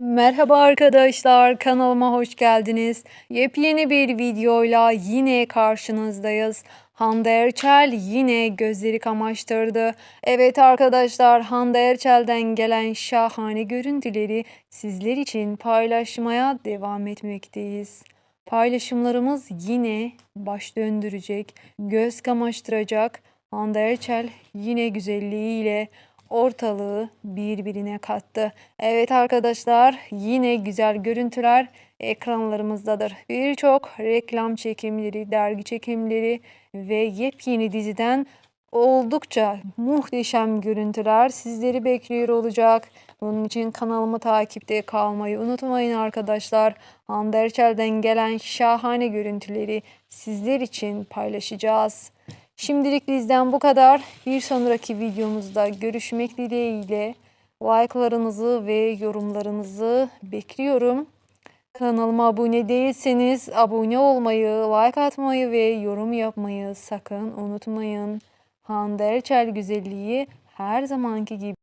Merhaba arkadaşlar, kanalıma hoş geldiniz. Yepyeni bir videoyla yine karşınızdayız. Hande Erçel yine gözleri kamaştırdı. Evet arkadaşlar, Hande Erçel'den gelen şahane görüntüleri sizler için paylaşmaya devam etmekteyiz. Paylaşımlarımız yine baş döndürecek, göz kamaştıracak. Hande Erçel yine güzelliğiyle ortalığı birbirine kattı. Evet arkadaşlar yine güzel görüntüler ekranlarımızdadır. Birçok reklam çekimleri, dergi çekimleri ve yepyeni diziden oldukça muhteşem görüntüler sizleri bekliyor olacak. Bunun için kanalımı takipte kalmayı unutmayın arkadaşlar. Hande gelen şahane görüntüleri sizler için paylaşacağız. Şimdilik bizden bu kadar. Bir sonraki videomuzda görüşmek dileğiyle like'larınızı ve yorumlarınızı bekliyorum. Kanalıma abone değilseniz abone olmayı, like atmayı ve yorum yapmayı sakın unutmayın. Hande Erçel güzelliği her zamanki gibi